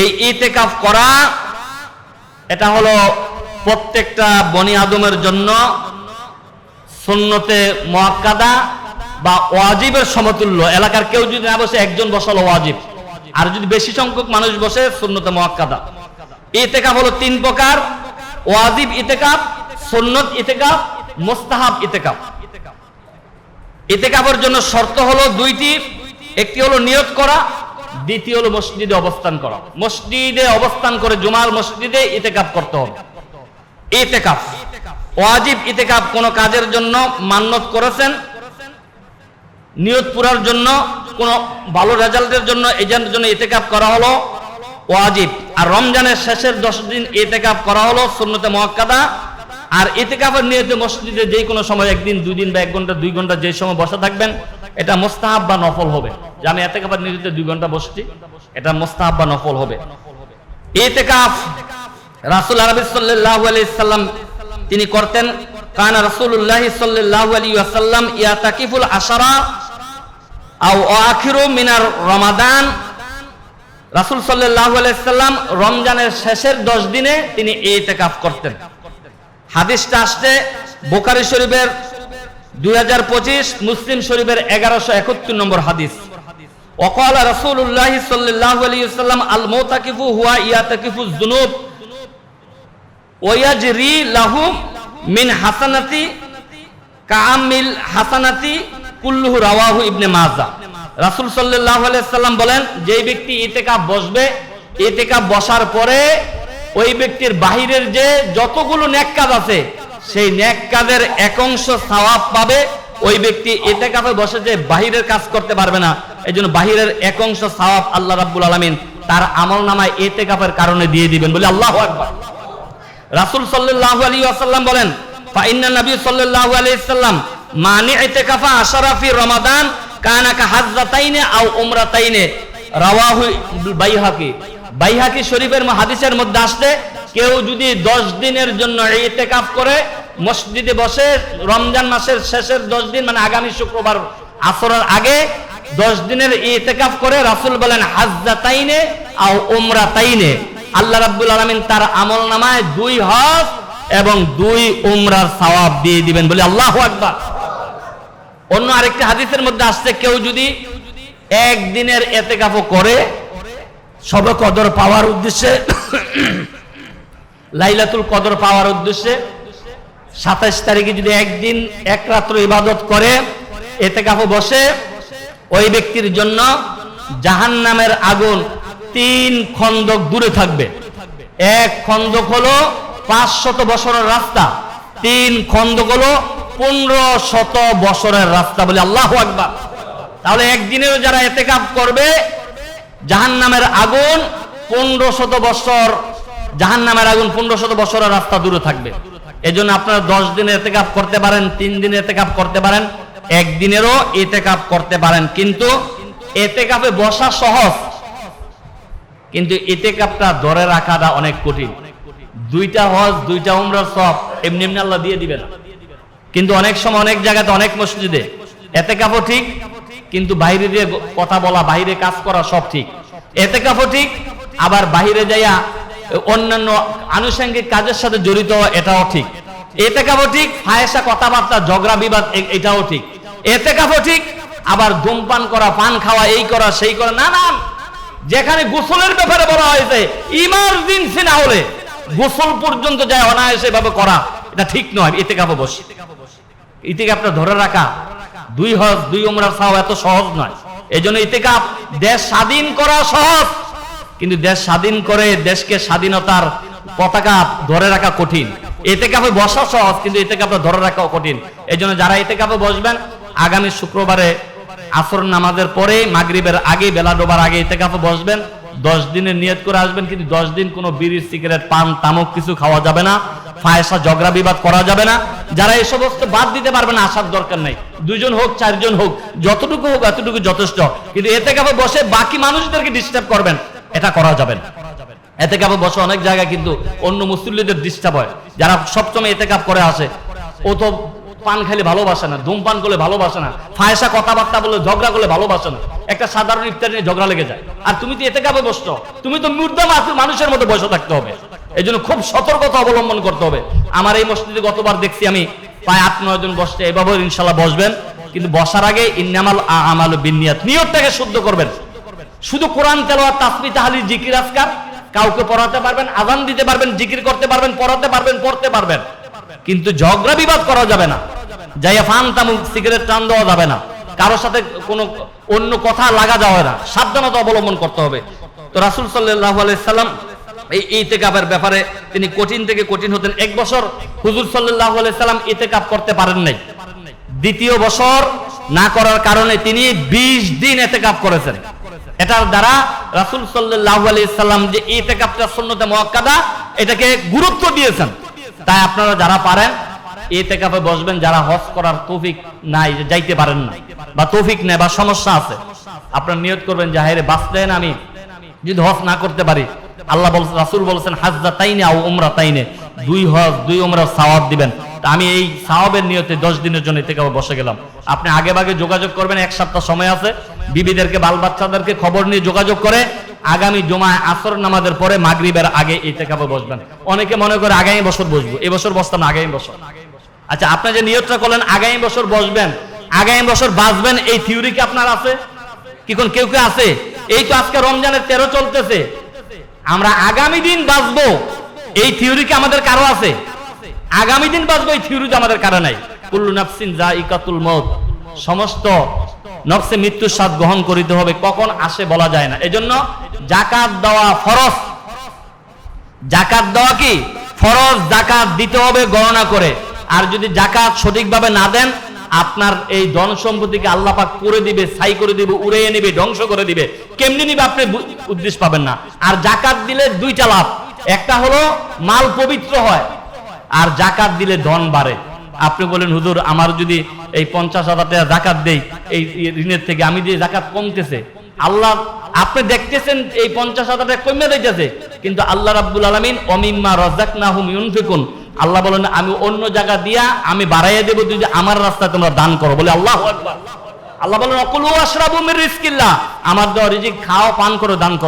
এই ইতেকাফ করা, এটা হলো প্রত্যেকটা বনি আদমের জন্য সুন্নতে মোয়াক্কাদা বা ওয়াজিবের সমতুল্য। এলাকার কেউ যদি না বসে, একজন বসালো ওয়াজিব। আর যদি বেশি সংখ্যক মানুষ বসে, সুন্নতে মোয়াক্কাদা। ইতেকাফ হলো তিন প্রকার। ওয়াজিব ইতেকাফ, সুন্নত ইতেকাফ, মোস্তাহাব ইতেকাফ। ইতেকাফের জন্য শর্ত হলো দুইটি। একটি হলো নিয়ত করা দ্বিতীয় হলো মসজিদে অবস্থান করা। মসজিদে অবস্থান করে জুমার মসজিদে ইতেকাপ করতে হবে। ইতেকাফ। ওয়াজিব ইতেকাফ কোন কাজের জন্য মান্যত করেছেন? নিয়ত পুরার জন্য, কোন ভালো রেজাল্টের জন্য এজেন্টের জন্য ইতেকাপ করা হলো? ওয়াজিব। আর রমজানের শেষের দশ দিন ইতেকাফ করা হলো সুন্নতে মহাক্কাদা আর ইতেকাফের নিয়তে মসজিদে যে কোনো সময় একদিন, দুই দিন বা এক ঘণ্টা, দুই ঘণ্টা যে সময় বসে থাকবেন এটা মোস্তাহাব বা নফল হবে। যে আমি এতেকাফের নিয়তে দুই ঘণ্টা বসছি, এটা মোস্তাহাব বা নফল হবে। ইতেকাফ, রাসূল আরবি সাল্লাল্লাহু আলাইহি সাল্লাম তিনি করতেন, কানা রাসূলুল্লাহ সাল্লাল্লাহু আলাইহি ওয়াসাল্লাম ইয়াতাকিফুল আশারা আও আখিরু মিনার রমাদান। রাসূল সাল্লাল্লাহু আলাইহি সাল্লাম রমজানের শেষের 10 দিনে তিনি ইতিকাফ করতেন। হাদিসটা আসছে বুখারী শরীফের দুই হাজার পঁচিশ মুসলিম শরীফের এগারোশো নম্বর হাদিস। অকাল রসুল্লাহ আল মোতাকিফু হুয়া জুনুব লাহু মিন হাসানাতি কামিল হাসানাতি রাওয়াহু ইবনে মাজা। রাসূল সাল্লাল্লাহু সাল্লাম বলেন যে ব্যক্তি ইতেকা বসবে ইতেকা বসার পরে ওই ব্যক্তির বাহিরের যে যতগুলো নেককাজ আছে সেই নেক কাজের এক অংশ সওয়াব পাবে, ওই ব্যক্তি ইতিকাফে বসে যে বাহিরের কাজ করতে পারবে না এই জন্য বাহিরের এক অংশ সওয়াব আল্লাহ রাব্বুল আলামিন তার আমল নামায় ইতিকাফের কারণে দিয়ে দিবেন বলে আল্লাহু আকবার। রাসূল সাল্লাল্লাহু আলাইহি বলেন নবী সাল্লাল্লাহু আলাইহি সাল্লাম মানি ইতিকাফা আশারা ফি রমাদান কানা কা হাজ্জাতাইনে আও রাওয়াহু বাইহাকি। বাইহাকি শরীফের হাদিসের মধ্যে আসছে, কেউ যদি 10 দিনের জন্য ইতিকাফ করে মসজিদে বসে রমজান মাসের শেষের 10 দিন মানে আগামী শুক্রবার আসরের আগে 10 দিনের ইতিকাফ করে রাসূল বলেন, হাজ্জাতাইনে আও উমরাতাইনে। আল্লাহ রাব্বুল আলামিন তার আমল নামায় দুই হজ এবং দুই উমরার সওয়াব দিয়ে দিবেন বলে আল্লাহ আকবার। অন্য আরেকটি হাদিসের মধ্যে আসছে, কেউ যদি একদিনের এতেকাফও করে সবে কদর পাওয়ার উদ্দেশ্যে, লাইলাতুল কদর পাওয়ার উদ্দেশ্যে সাতাইশ তারিখে যদি একদিন, এক রাত্র ইবাদত করে এতেকাফও বসে, ওই ব্যক্তির জন্য জাহান্নামের আগুন তিন খন্দক দূরে থাকবে। এক খন্দক হলো পাঁচ শত বছরের রাস্তা, তিন খন্দক হলো পনেরো শত বছরের রাস্তা বলে আল্লাহ আকবার। তাহলে একদিনেও যারা এতে কাপ করবে জাহান নামের আগুন পনেরো শত বছর জাহান নামের আগুন পনেরো শত বছরের রাস্তা দূরে থাকবে। এজন্য আপনারা দশ দিনে এতেকাপ করতে পারেন, তিন দিনে এতেকাপ করতে পারেন, একদিনেরও এতেকাপ করতে পারেন। কিন্তু এতেকাপে বসা সহজ। কিন্তু এতে কাপটা ধরে রাখাটা অনেক কঠিন। দুইটা হজ, দুইটা উমরার সব এমনি এমনি আল্লাহ দিয়ে দিবে না কিন্তু অনেক সময় অনেক জায়গাতে অনেক মসজিদে এতে কাপও ঠিক, কিন্তু বাইরে দিয়ে কথা বলা, বাইরে কাজ করা সব ঠিক। এতে কাপও ঠিক, আবার বাইরে যাইয়া অন্যান্য আনুষঙ্গিক কাজের সাথে জড়িত এটাও ঠিক। এতে কাপও ঠিক, ফায়সা কথাবার্তা, ঝগড়া, বিবাদ এটাও ঠিক। এতে কাপও ঠিক, আবার ধূমপান করা, পান খাওয়া, এই করা, সেই করা না না যেখানে গোসলের ব্যাপারে বলা হয়েছে ইমার্জেন্সি না হলে গোসল পর্যন্ত যায় অনায়াসে ভাবে করা, এটা ঠিক নয় এতে কাপে বসে। ইতিকাপটা ধরে রাখা, দুই হজ, দুই উমরার সাহ এত সহজ নয়। এই জন্য ইতিকাপ দেশ স্বাধীন করা সহজ। কিন্তু দেশ স্বাধীন করে দেশকে স্বাধীনতার পতাকা ধরে রাখা কঠিন। এতে কাপে বসা সহজ, কিন্তু এতে কাপে ধরে রাখাও কঠিন। এই জন্য যারা এতে কাপে বসবেন, আগামী শুক্রবারে আসর নামাজের পরে মাগরিবের আগে বেলা ডোবার আগে এতে কাপে বসবেন। দশ দিনের নিয়ত করে আসবেন, কিন্তু দশ দিন কোনো বিড়ি সিগারেট, পান, তামক কিছু খাওয়া যাবে না। ফায়সা, ঝগড়া, বিবাদ করা যাবে না। যারা এই সমস্ত বাদ দিতে পারবে না, আসার দরকার নেই। দুজন হোক, চারজন হোক, যতটুকু হোক, এতটুকু যথেষ্ট। কিন্তু এতে কাপে বসে বাকি মানুষদেরকে ডিস্টার্ব করবেন। এটা করা যাবে না। এতে কাপে বসে অনেক জায়গায় কিন্তু অন্য মুসল্লিদের ডিস্টার্ব হয়। যারা সবসময় এতে কাপ করে আসে, ও তো পান খাইলে ভালোবাসে না, ধূমপান করলে ভালোবাসে না, ফায়সা কথাবার্তা বলে ঝগড়া করলে ভালোবাসে না, একটা সাধারণ ইফতার নিয়ে ঝগড়া লেগে যায়। আর তুমি তো এতে কাবে বসছো, তুমি তো মুর্দা মানুষের মতো বসে থাকতে হবে। এই জন্য খুব সতর্কতা অবলম্বন করতে হবে। আমার এই মসজিদে গতবার দেখছি আমি প্রায় আট নয় জন বসছে এভাবে ইনশাল্লাহ বসবেন। কিন্তু বসার আগে ইন্নামাল আমাল বিনিয়াত নিয়তটাকে শুদ্ধ করবেন। শুধু কোরআন, তেলাওয়াত, তাসবিহ, তাহলিল, জিকির, আজকার। কাউকে পড়াতে পারবেন আজান দিতে পারবেন, জিকির করতে পারবেন, পড়াতে পারবেন, পড়তে পারবেন। কিন্তু ঝগড়া বিবাদ করা যাবে না। যাইয়া ফান তামুক সিগারেট টান দেওয়া যাবে না। কারোর সাথে কোনো অন্য কথা লাগা যাবে না। সাবধানতা অবলম্বন করতে হবে। তো রাসূল সাল্লাল্লাহু আলাইহি সাল্লাম এই ইতেকাপের ব্যাপারে তিনি কঠিন থেকে কঠিন হতেন। এক বছর হুজুর সাল্লাল্লাহু আলাইহি সাল্লাম ইতেকাপ করতে পারেন নাই। দ্বিতীয় বছর না করার কারণে তিনি 20 দিন এতে এতেকাপ করেছেন। এটার দ্বারা রাসূল সাল্লাল্লাহু আলাইহি সাল্লাম যে ইতেকাপটা সুন্নতে মুআক্কাদা এটাকে গুরুত্ব দিয়েছেন। তাই আপনারা যারা পারেন ইতেকাপে বসবেন, যারা হজ করার তৌফিক নাই যাইতে পারেন না, বা তৌফিক নেই, বা সমস্যা আছে, আপনারা নিয়ত করবেন যে, হায়রে, বাঁচলেন আমি, যদি হজ না করতে পারি, আল্লাহ বলছেন রাসূল বলছেন হাজদা তাইনে আও উমরা তাইনে দুই হজ, দুই উমরা সওয়াব দিবেন। আমি এই সাওয়াবের নিয়তে দশ দিনের জন্য থেকে বসে গেলাম। আপনি আগে ভাগে যোগাযোগ করবেন, এক সপ্তাহ সময় আছে বিবিদেরকে বাল বাচ্চাদেরকে খবর নিয়ে যোগাযোগ করে আগামী জমায় আসর নামাজের পরে মাগরিবের আগে এই থেকে বসবেন। অনেকে মনে করে আগামী বছর বসবো এবছর বসতাম আগামী বছর। আচ্ছা আপনি যে নিয়তটা করলেন, আগামী বছর বসবেন, আগামী বছর বাঁচবেন, এই থিওরি কি আপনার আছে? কি কোন, কেউ কেউ আছে? এই তো আজকে রমজানের তেরো চলতেছে। আমরা আগামী দিন বাঁচবো, এই থিওরি কি আমাদের কারও আছে? আগামী দিন বাঁচবো, এই থিওরি তো আমাদের কারও নাই। কুল্লু নাফসিন যা ইকাতুল মত। সমস্ত নফসে মৃত্যুর স্বাদ গ্রহণ করিতে হবে। কখন আসে বলা যায় না। এজন্য জাকাত দেওয়া ফরজ। জাকাত দেওয়া কি? ফরজ জাকাত দিতে হবে, গণনা করে। আর যদি জাকাত সঠিকভাবে না দেন, আপনার এই ধন সম্পত্তিকে আল্লাহ পাক করে দিবে, ছাই করে দিবে, উড়িয়ে নিবে, ধ্বংস করে দিবে। কেমনি নিবে আপনি উদ্দেশ্য পাবেন না। আর জাকাত দিলে দুইটা লাভ। একটা হলো মাল পবিত্র হয়, আর জাকাত দিলে ধন বাড়ে। আপনি বলেন, হুজুর, আমার যদি এই পঞ্চাশ হাজার টাকা জাকাত দেই, এই ঋণের থেকে আমি যে জাকাত কমতেছে, আল্লাহ, আপনি দেখতেছেন এই পঞ্চাশ হাজার টাকা কমে যাইতেছে, কিন্তু আল্লাহ রাব্বুল আলামিন অমিম্মা রাজাক নাহুম ইউনফিকুন আল্লাহ বলেন, আমি অন্য জায়গা দিয়া আমি বাড়াইয়া দেবো যদি আমার রাস্তায় তোমরা দান করো বলে আল্লাহ আল্লাহ বলেন অকুল আশরাবু মির রিজকিল্লাহ আমার দেওয়া রিজিক খাও, পান করো, দান করো।